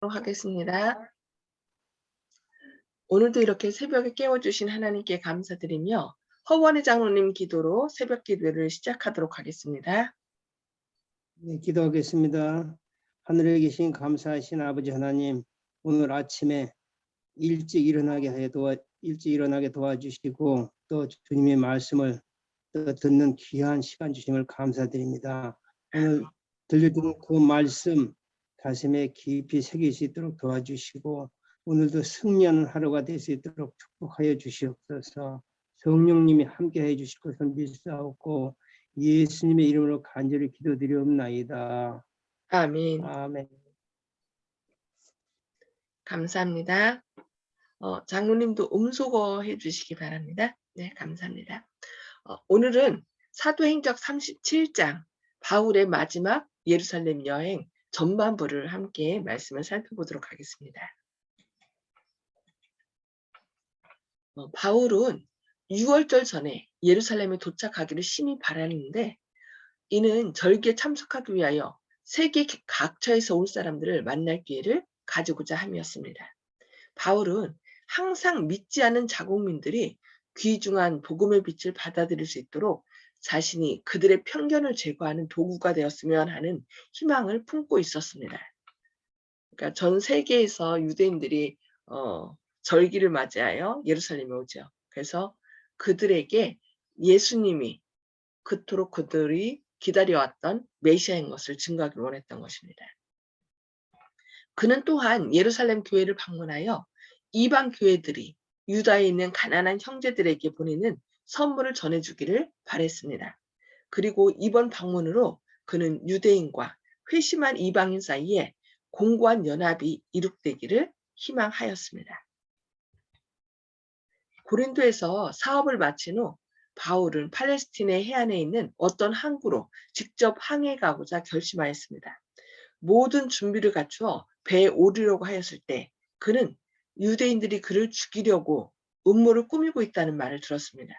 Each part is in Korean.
하겠습니다. 오늘도 이렇게 새벽에 깨워주신 하나님께 감사드리며 허원의 장로님 기도로 새벽 기도를 시작하도록 하겠습니다. 네, 기도하겠습니다. 하늘에 계신 감사하신 아버지 하나님, 오늘 아침에 일찍 일어나게 해 도와 일찍 일어나게 도와주시고 또 주님의 말씀을 또 듣는 귀한 시간 주심을 감사드립니다. 오늘 들려주는 그 말씀 가슴에 깊이 새길 수 있도록 도와주시고 오늘도 승리하는 하루가 될 수 있도록 축복하여 주시옵소서. 성령님이 함께 해 주실 것을 믿사옵고 예수님의 이름으로 간절히 기도드리옵나이다. 아멘. 아멘. 감사합니다. 어, 장로님도 음소거 해주시기 바랍니다. 네, 감사합니다. 어, 오늘은 사도행적 37장 바울의 마지막 예루살렘 여행 전반부를 함께 말씀을 살펴보도록 하겠습니다. 어, 바울은 6월절 전에 예루살렘에 도착하기를 심히 바라는데 이는 절기에 참석하기 위하여 세계 각처에서 올 사람들을 만날 기회를 가지고자 함이었습니다. 바울은 항상 믿지 않는 자국민들이 귀중한 복음의 빛을 받아들일 수 있도록 자신이 그들의 편견을 제거하는 도구가 되었으면 하는 희망을 품고 있었습니다. 그러니까 전 세계에서 유대인들이 어, 절기를 맞이하여 예루살렘에 오죠. 그래서 그들에게 예수님이 그토록 그들이 기다려왔던 메시아인 것을 증거하기 원했던 것입니다. 그는 또한 예루살렘 교회를 방문하여 이방 교회들이 유다에 있는 가난한 형제들에게 보내는 선물을 전해주기를 바랬습니다. 그리고 이번 방문으로 그는 유대인과 회심한 이방인 사이에 공고한 연합이 이룩되기를 희망하였습니다. 고린도에서 사업을 마친 후 바울은 팔레스틴의 해안에 있는 어떤 항구로 직접 항해 가고자 결심하였습니다. 모든 준비를 갖추어 배에 오르려고 하였을 때 그는 유대인들이 그를 죽이려고 음모를 꾸미고 있다는 말을 들었습니다.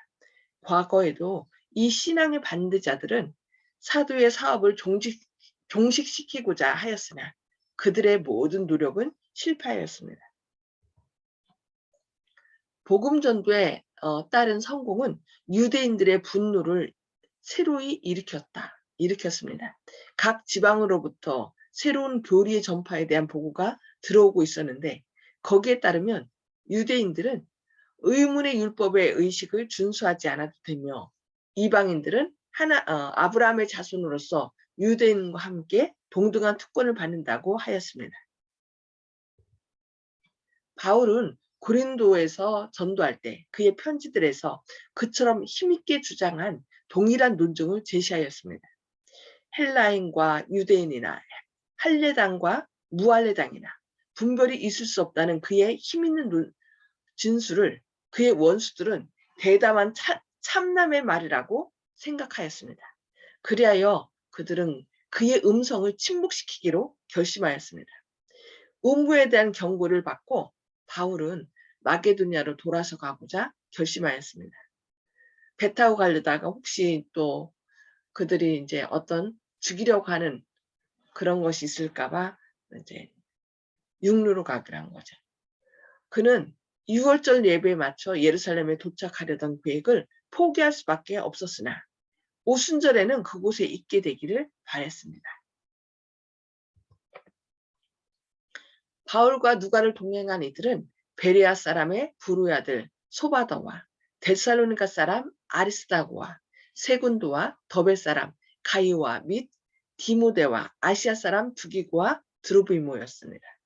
과거에도 이 신앙의 반대자들은 사도의 사업을 종식, 종식시키고자 하였으나 그들의 모든 노력은 실패하였습니다. 복음 전도에 어, 따른 성공은 유대인들의 분노를 새로이 일으켰다. 일으켰습니다. 각 지방으로부터 새로운 교리의 전파에 대한 보고가 들어오고 있었는데 거기에 따르면 유대인들은 의문의 율법의 의식을 준수하지 않아도 되며 이방인들은 하나 어, 아브라함의 자손으로서 유대인과 함께 동등한 특권을 받는다고 하였습니다. 바울은 고린도에서 전도할 때 그의 편지들에서 그처럼 힘있게 주장한 동일한 논증을 제시하였습니다. 헬라인과 유대인이나 할례당과 무할례당이나 분별이 있을 수 없다는 그의 힘있는 진술을 그의 원수들은 대담한 차, 참남의 말이라고 생각하였습니다. 그리하여 그들은 그의 음성을 침묵시키기로 결심하였습니다. 음부에 대한 경고를 받고 바울은 마게도니아로 돌아서 가고자 결심하였습니다. 배 타고 가려다가 혹시 또 그들이 이제 어떤 죽이려고 하는 그런 것이 있을까봐 이제 육로로 가기로 한 거죠. 그는 6월절 예배에 맞춰 예루살렘에 도착하려던 계획을 포기할 수밖에 없었으나 오순절에는 그곳에 있게 되기를 바랬습니다. 바울과 누가를 동행한 이들은 베레아 사람의 부르야들 소바더와 데살로니가 사람 아리스다고와 세군도와 더베 사람 가이와 및 디모데와 아시아 사람 두기고와 드로비모였습니다.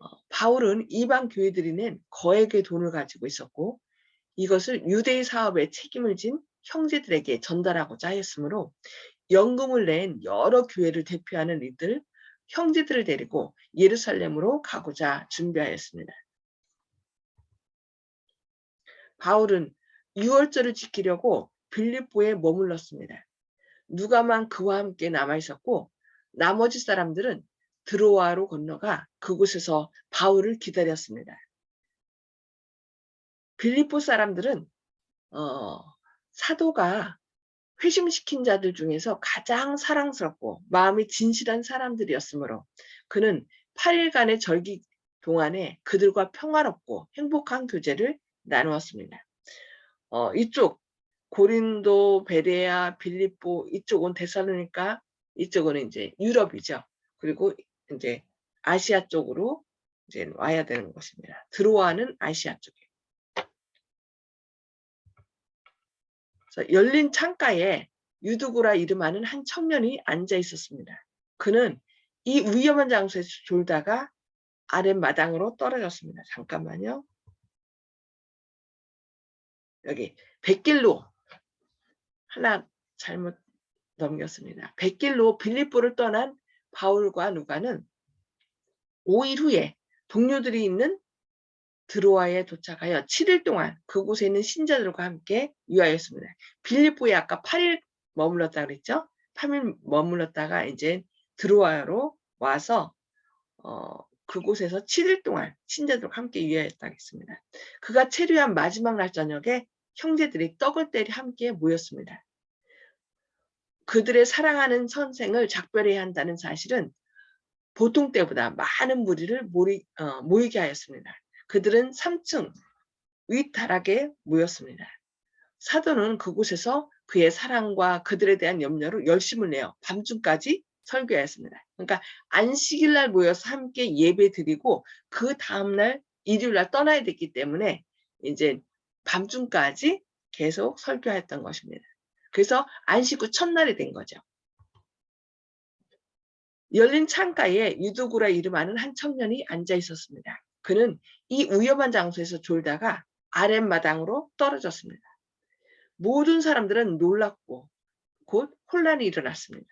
어, 바울은 이방 교회들이 낸 거액의 돈을 가지고 있었고 이것을 유대의 사업에 책임을 진 형제들에게 전달하고자 하였으므로 연금을 낸 여러 교회를 대표하는 이들 형제들을 데리고 예루살렘으로 가고자 준비하였습니다. 바울은 6월절을 지키려고 빌립보에 머물렀습니다. 누가만 그와 함께 남아 있었고 나머지 사람들은 드로아로 건너가 그곳에서 바울을 기다렸습니다. 빌립보 사람들은 어, 사도가 회심시킨 자들 중에서 가장 사랑스럽고 마음이 진실한 사람들이었으므로 그는 8일간의 절기 동안에 그들과 평화롭고 행복한 교제를 나누었습니다. 어, 이쪽 고린도, 베레아, 빌립보 이쪽은 데살로니까 이쪽은 이제 유럽이죠. 그리고 이제 아시아 쪽으로 이제 와야 되는 것입니다. 드로아는 아시아 쪽에. 열린 창가에 유두구라 이름하는 한 청년이 앉아 있었습니다. 그는 이 위험한 장소에서 졸다가 아랫마당으로 떨어졌습니다. 잠깐만요. 여기 백길로 하나 잘못 넘겼습니다. 백길로 빌립보를 떠난 바울과 누가는 5일 후에 동료들이 있는 드로아에 도착하여 7일 동안 그곳에 있는 신자들과 함께 유하였습니다. 빌립보에 아까 8일 머물렀다 그랬죠? 8일 머물렀다가 이제 드로아로 와서 어, 그곳에서 7일 동안 신자들과 함께 유하였다고 했습니다. 그가 체류한 마지막 날 저녁에 형제들이 떡을 때리 함께 모였습니다. 그들의 사랑하는 선생을 작별해야 한다는 사실은 보통 때보다 많은 무리를 모이, 어, 모이게 하였습니다. 그들은 3층 윗다락에 모였습니다. 사도는 그곳에서 그의 사랑과 그들에 대한 염려로 열심을 내어 밤중까지 설교했습니다. 그러니까 안식일 날 모여서 함께 예배 드리고 그 다음날 일요일 날 떠나야 됐기 때문에 이제 밤중까지 계속 설교했던 것입니다. 그래서 안식 후 첫날이 된 거죠. 열린 창가에 유두구라 이름하는 한 청년이 앉아 있었습니다. 그는 이 위험한 장소에서 졸다가 아랫마당으로 떨어졌습니다. 모든 사람들은 놀랐고 곧 혼란이 일어났습니다.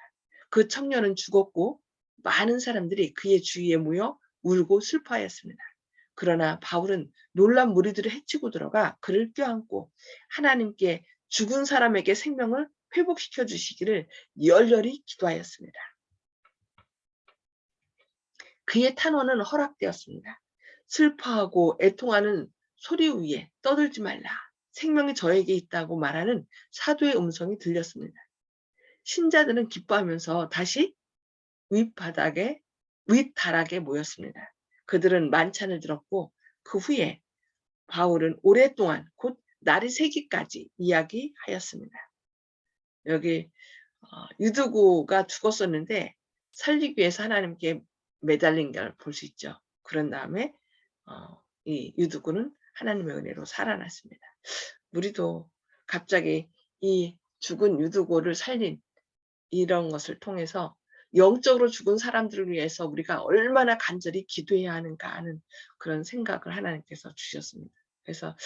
그 청년은 죽었고 많은 사람들이 그의 주위에 모여 울고 슬퍼하였습니다. 그러나 바울은 놀란 무리들을 해치고 들어가 그를 껴안고 하나님께 죽은 사람에게 생명을 회복시켜 주시기를 열렬히 기도하였습니다. 그의 탄원은 허락되었습니다. 슬퍼하고 애통하는 소리 위에 떠들지 말라. 생명이 저에게 있다고 말하는 사도의 음성이 들렸습니다. 신자들은 기뻐하면서 다시 윗바닥에 윗다락에 모였습니다. 그들은 만찬을 들었고 그 후에 바울은 오랫동안 곧 날이 새기까지 이야기하였습니다. 여기 어, 유두고가 죽었었는데 살리기 위해서 하나님께 매달린 걸 볼 수 있죠. 그런 다음에 어, 이 유두고는 하나님의 은혜로 살아났습니다. 우리도 갑자기 이 죽은 유두고를 살린 이런 것을 통해서 영적으로 죽은 사람들을 위해서 우리가 얼마나 간절히 기도해야 하는가 하는 그런 생각을 하나님께서 주셨습니다. 그래서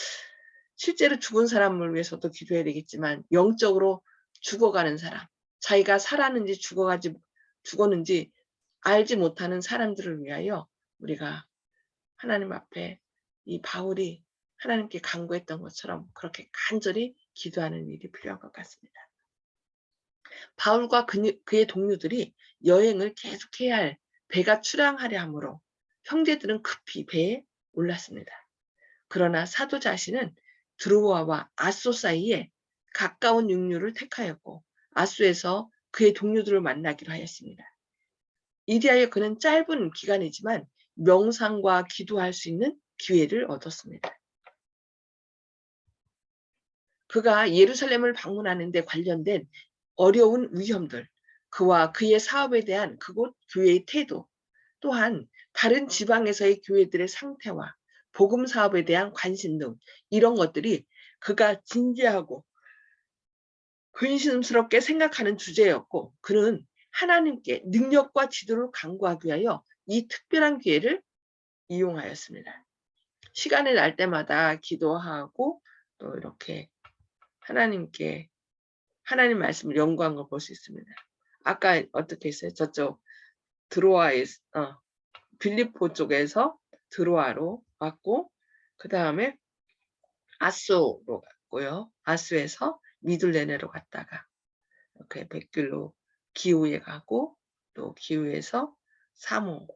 실제로 죽은 사람을 위해서도 기도해야 되겠지만 영적으로 죽어가는 사람, 자기가 살았는지 죽어가지 죽었는지 알지 못하는 사람들을 위하여 우리가 하나님 앞에 이 바울이 하나님께 간구했던 것처럼 그렇게 간절히 기도하는 일이 필요한 것 같습니다. 바울과 그의 동료들이 여행을 계속해야 할 배가 출항하려 하므로 형제들은 급히 배에 올랐습니다. 그러나 사도 자신은 드로아와 아소 사이에 가까운 육류를 택하였고 아소에서 그의 동료들을 만나기로 하였습니다. 이리하여 그는 짧은 기간이지만 명상과 기도할 수 있는 기회를 얻었습니다. 그가 예루살렘을 방문하는 데 관련된 어려운 위험들, 그와 그의 사업에 대한 그곳 교회의 태도, 또한 다른 지방에서의 교회들의 상태와 복음 사업에 대한 관심 등 이런 것들이 그가 진지하고 근심스럽게 생각하는 주제였고 그는 하나님께 능력과 지도를 강구하기 위하여 이 특별한 기회를 이용하였습니다. 시간이 날 때마다 기도하고 또 이렇게 하나님께 하나님 말씀을 연구한 걸 볼 수 있습니다. 아까 어떻게 했어요? 저쪽 드로아에 어, 빌리포 쪽에서 드로아로 왔고 그 다음에 아수로 갔고요. 아수에서 미둘레네로 갔다가 이렇게 백길로 기우에 가고 또 기우에서 사모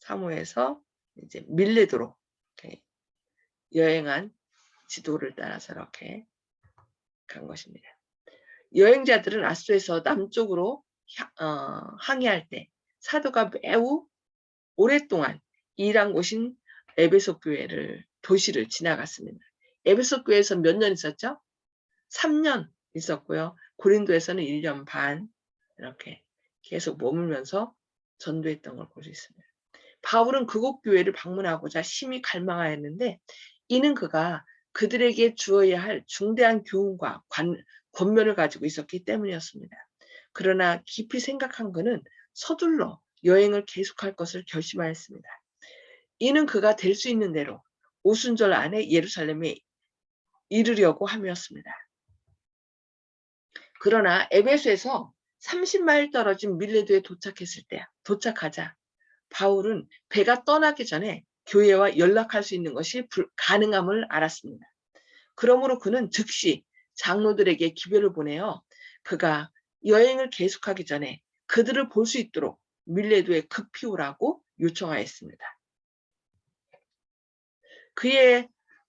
사모에서 이제 밀레도로 이렇게 여행한 지도를 따라서 이렇게 간 것입니다. 여행자들은 아수에서 남쪽으로 향, 어, 항해할 때 사도가 매우 오랫동안 일한 곳인 에베소 교회를 도시를 지나갔습니다. 에베소 교회에서 몇 년 있었죠? 3년 있었고요. 고린도에서는 1년 반 이렇게 계속 머물면서 전도했던 걸 볼 수 있습니다. 바울은 그곳 교회를 방문하고자 심히 갈망하였는데 이는 그가 그들에게 주어야 할 중대한 교훈과 관, 권면을 가지고 있었기 때문이었습니다. 그러나 깊이 생각한 그는 서둘러 여행을 계속할 것을 결심하였습니다. 이는 그가 될 수 있는 대로 오순절 안에 예루살렘에 이르려고 함이었습니다. 그러나 에베소에서 30마일 떨어진 밀레도에 도착했을 때 도착하자 바울은 배가 떠나기 전에 교회와 연락할 수 있는 것이 불, 가능함을 알았습니다. 그러므로 그는 즉시 장로들에게 기별을 보내어 그가 여행을 계속하기 전에 그들을 볼 수 있도록 밀레도에 급히 오라고 요청하였습니다. 그의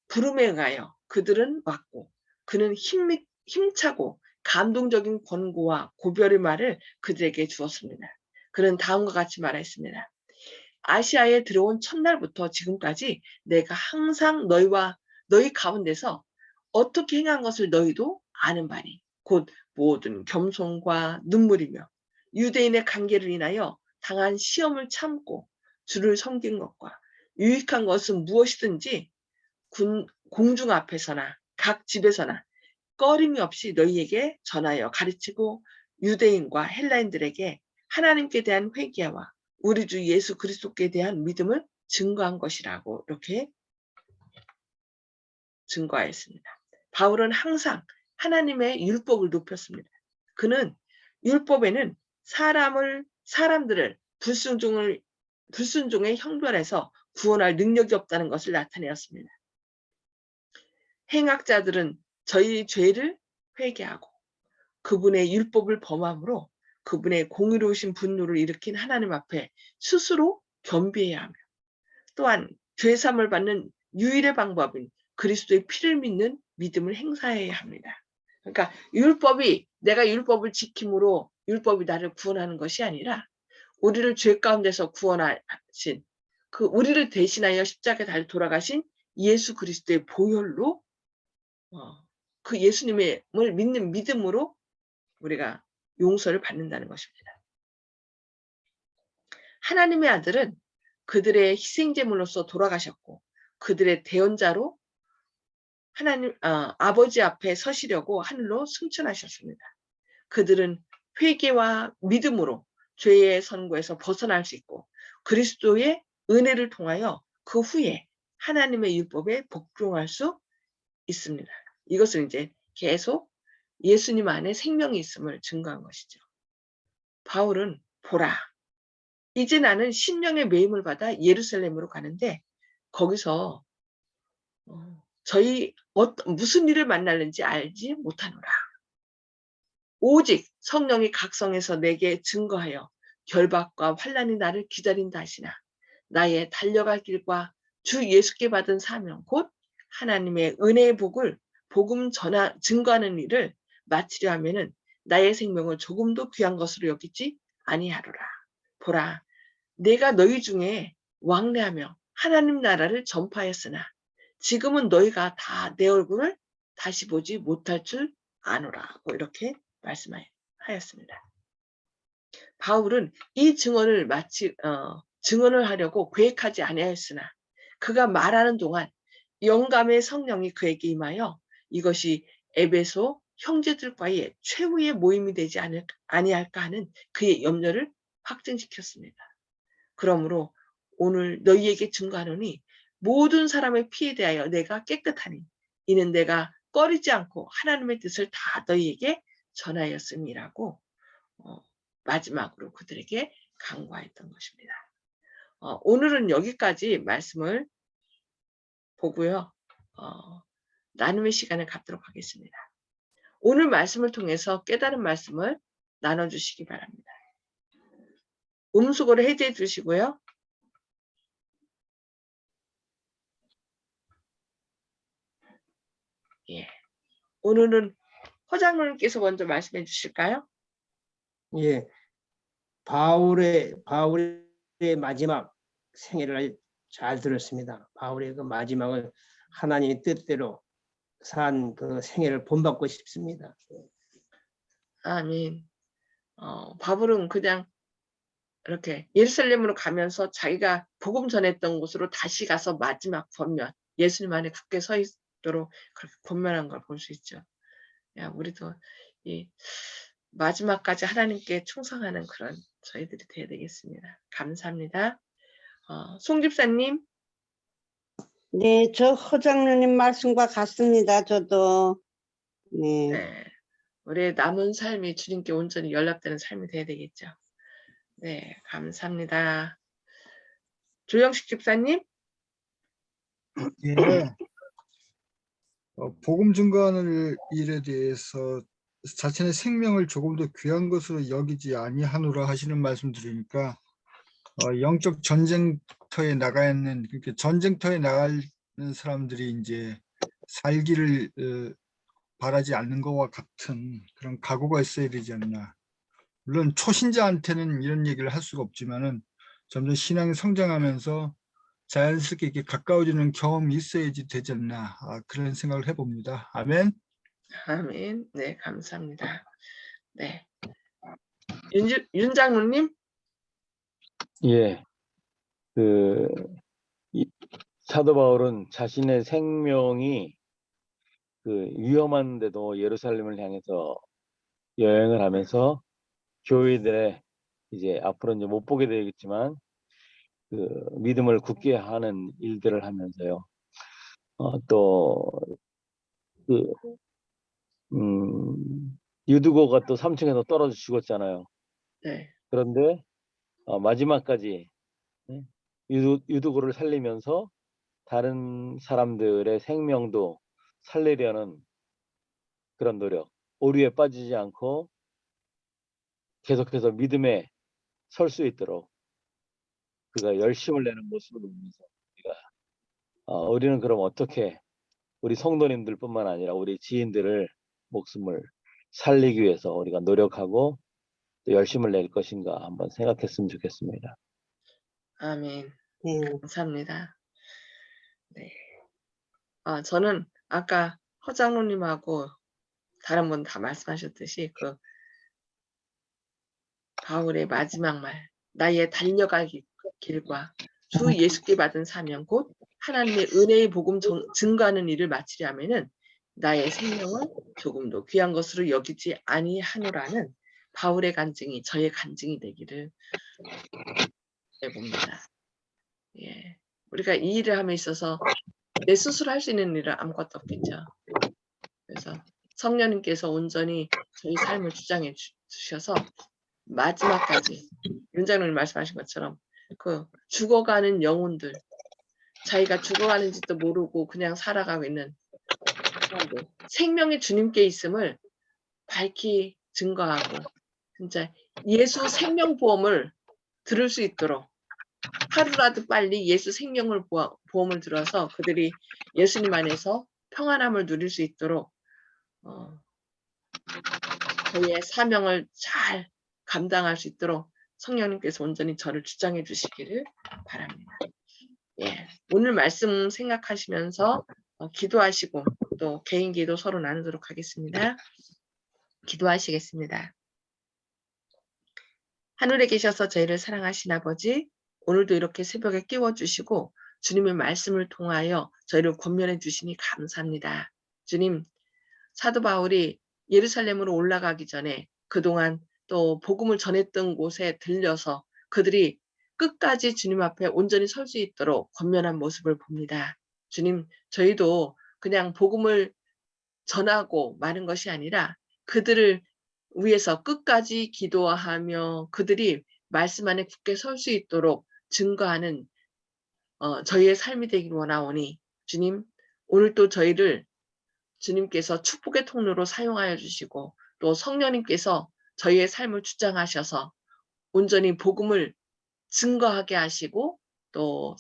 부름에 의하여 그들은 왔고 그는 힘, 힘차고 감동적인 권고와 고별의 말을 그들에게 주었습니다. 그는 다음과 같이 말했습니다. 아시아에 들어온 첫날부터 지금까지 내가 항상 너희와 너희 가운데서 어떻게 행한 것을 너희도 아는 바니 곧 모든 겸손과 눈물이며 유대인의 관계를 인하여 당한 시험을 참고 주를 섬긴 것과 유익한 것은 무엇이든지 군, 공중 앞에서나 각 집에서나 꺼림이 없이 너희에게 전하여 가르치고 유대인과 헬라인들에게 하나님께 대한 회개와 우리 주 예수 그리스도께 대한 믿음을 증거한 것이라고 이렇게 증거하였습니다. 바울은 항상 하나님의 율법을 높였습니다. 그는 율법에는 사람을 사람들을 불순종을 불순종의 형벌에서 구원할 능력이 없다는 것을 나타내었습니다. 행악자들은 저희 죄를 회개하고 그분의 율법을 범함으로 그분의 공의로우신 분노를 일으킨 하나님 앞에 스스로 겸비해야 하며 또한 죄삼을 받는 유일의 방법인 그리스도의 피를 믿는 믿음을 행사해야 합니다. 그러니까 율법이 내가 율법을 지킴으로 율법이 나를 구원하는 것이 아니라 우리를 죄 가운데서 구원하신 그 우리를 대신하여 십자가에 달려 돌아가신 예수 그리스도의 보혈로 어, 그 예수님을 믿는 믿음으로 우리가 용서를 받는다는 것입니다. 하나님의 아들은 그들의 희생제물로서 돌아가셨고 그들의 대언자로 하나님 어, 아버지 앞에 서시려고 하늘로 승천하셨습니다. 그들은 회개와 믿음으로 죄의 선고에서 벗어날 수 있고 그리스도의 은혜를 통하여 그 후에 하나님의 율법에 복종할 수 있습니다. 이것을 이제 계속 예수님 안에 생명이 있음을 증거한 것이죠. 바울은 보라. 이제 나는 심령의 매임을 받아 예루살렘으로 가는데 거기서 어, 저희 어떤 무슨 일을 만날는지 알지 못하노라. 오직 성령이 각성해서 내게 증거하여 결박과 환란이 나를 기다린다 하시나 나의 달려갈 길과 주 예수께 받은 사명 곧 하나님의 은혜의 복을 복음 전하 증거하는 일을 마치려 하면은 나의 생명을 조금도 귀한 것으로 여기지 아니하노라. 보라, 내가 너희 중에 왕래하며 하나님 나라를 전파했으나 지금은 너희가 다 내 얼굴을 다시 보지 못할 줄 아노라 고 이렇게 말씀하였습니다. 바울은 이 증언을 마치 어, 증언을 하려고 계획하지 아니하였으나 그가 말하는 동안 영감의 성령이 그에게 임하여 이것이 에베소 형제들과의 최후의 모임이 되지 않을, 아니할까 하는 그의 염려를 확증시켰습니다. 그러므로 오늘 너희에게 증거하노니 모든 사람의 피에 대하여 내가 깨끗하니 이는 내가 꺼리지 않고 하나님의 뜻을 다 너희에게 전하였음이라고 어, 마지막으로 그들에게 강구하였던 것입니다. 어, 오늘은 여기까지 말씀을 보고요. 어, 나눔의 시간을 갖도록 하겠습니다. 오늘 말씀을 통해서 깨달은 말씀을 나눠주시기 바랍니다. 음수거를 해제해 주시고요. 예. 오늘은 허장로님께서 먼저 말씀해 주실까요? 예. 바울의 바울의 마지막 생애를 잘 들었습니다. 바울의 그 마지막을 하나님의 뜻대로 산 그 생애를 본받고 싶습니다. 아멘. 어, 바울은 그냥 이렇게 예루살렘으로 가면서 자기가 복음 전했던 곳으로 다시 가서 마지막 권면, 예수님 안에 굳게 서 있도록 그렇게 권면한 걸 볼 수 있죠. 야, 우리도 이 마지막까지 하나님께 충성하는 그런 저희들이 돼야 되겠습니다. 감사합니다. 어, 송 집사님, 네, 저 허장로님 말씀과 같습니다. 저도. 네. 네, 우리의 남은 삶이 주님께 온전히 연락되는 삶이 돼야 되겠죠. 네, 감사합니다. 조영식 집사님, 예. 어, 복음 증거하는 일에 대해서 자신의 생명을 조금 더 귀한 것으로 여기지 아니하노라 하시는 말씀 들으니까 어, 영적 전쟁터에 나가 있는 그렇게 전쟁터에 나가는 사람들이 이제 살기를 어, 바라지 않는 것과 같은 그런 각오가 있어야 되지 않나. 물론 초신자한테는 이런 얘기를 할 수가 없지만은 점점 신앙이 성장하면서 자연스럽게 이렇게 가까워지는 경험이 있어야지 되지 않나 아, 그런 생각을 해봅니다. 아멘. 아멘. 네, 감사합니다. 네. 윤, 윤 장로님, 예. 그, 이, 사도 바울은 자신의 생명이 그 위험한데도 예루살렘을 향해서 여행을 하면서 교회들의 이제 앞으로 이제 못 보게 되겠지만 그 믿음을 굳게 하는 일들을 하면서요. 어, 또, 그, 음, 유두고가 또 3층에서 떨어져 죽었잖아요. 네, 그런데 어, 마지막까지 예, 유두, 유두고를 살리면서 다른 사람들의 생명도 살리려는 그런 노력, 오류에 빠지지 않고 계속해서 믿음에 설 수 있도록 그가 열심을 내는 모습을 보면서 우리가 어, 우리는 그럼 어떻게 우리 성도님들뿐만 아니라 우리 지인들을 목숨을 살리기 위해서 우리가 노력하고 또 열심을 낼 것인가 한번 생각했으면 좋겠습니다. 아멘. 네. 감사합니다. 네. 아, 저는 아까 허 장로님하고 다른 분 다 말씀하셨듯이 그 바울의 마지막 말, 나의 달려갈 길- 길과 주 예수께 받은 사명 곧 하나님의 은혜의 복음 전- 증거하는 일을 마치려 하면은 나의 생명을 조금도 귀한 것으로 여기지 아니하노라는 바울의 간증이 저의 간증이 되기를 해봅니다. 예, 우리가 이 일을 함에 있어서 내 스스로 할 수 있는 일은 아무것도 없겠죠. 그래서 성령님께서 온전히 저희 삶을 주장해 주- 주셔서 마지막까지 윤장로님 말씀하신 것처럼 그 죽어가는 영혼들 자기가 죽어가는지도 모르고 그냥 살아가고 있는 사람들 생명이 주님께 있음을 밝히 증거하고 진짜 예수 생명보험을 들을 수 있도록 하루라도 빨리 예수 생명을 보험을 들어서 그들이 예수님 안에서 평안함을 누릴 수 있도록 어, 저희의 사명을 잘 감당할 수 있도록 성령님께서 온전히 저를 주장해 주시기를 바랍니다. 예, 오늘 말씀 생각하시면서 어, 기도하시고 또 개인 기도 서로 나누도록 하겠습니다. 기도하시겠습니다. 하늘에 계셔서 저희를 사랑하신 아버지, 오늘도 이렇게 새벽에 깨워주시고 주님의 말씀을 통하여 저희를 권면해 주시니 감사합니다. 주님, 사도 바울이 예루살렘으로 올라가기 전에 그동안 또 복음을 전했던 곳에 들려서 그들이 끝까지 주님 앞에 온전히 설 수 있도록 권면한 모습을 봅니다. 주님, 저희도 그냥 복음을 전하고 마는 것이 아니라 그들을 위해서 끝까지 기도하며 그들이 말씀 안에 굳게 설 수 있도록 증거하는 어, 저희의 삶이 되길 원하오니 주님 오늘 또 저희를 주님께서 축복의 통로로 사용하여 주시고 또 성령님께서 저희의 삶을 주장하셔서 온전히 복음을 증거하게 하시고 또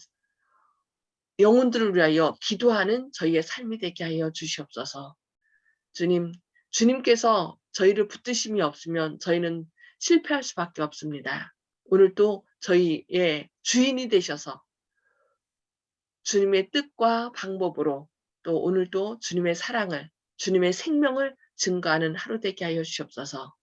영혼들을 위하여 기도하는 저희의 삶이 되게 하여 주시옵소서. 주님, 주님께서 저희를 붙드심이 없으면 저희는 실패할 수밖에 없습니다. 오늘 또 저희의 주인이 되셔서 주님의 뜻과 방법으로 또 오늘도 주님의 사랑을, 주님의 생명을 증거하는 하루 되게 하여 주시옵소서.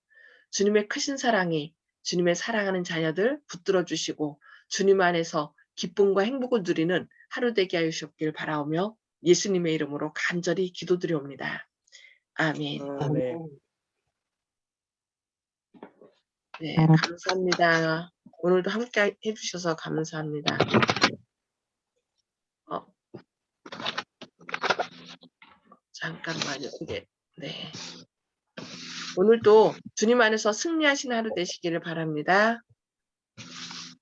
주님의 크신 사랑이 주님의 사랑하는 자녀들 붙들어 주시고 주님 안에서 기쁨과 행복을 누리는 하루 되게 하여 주시옵길 바라오며 예수님의 이름으로 간절히 기도드리옵니다. 아멘. 아멘. 네, 감사합니다. 오늘도 함께 해주셔서 감사합니다. 어. 잠깐만요. 이게 네. 오늘도 주님 안에서 승리하신 하루 되시기를 바랍니다.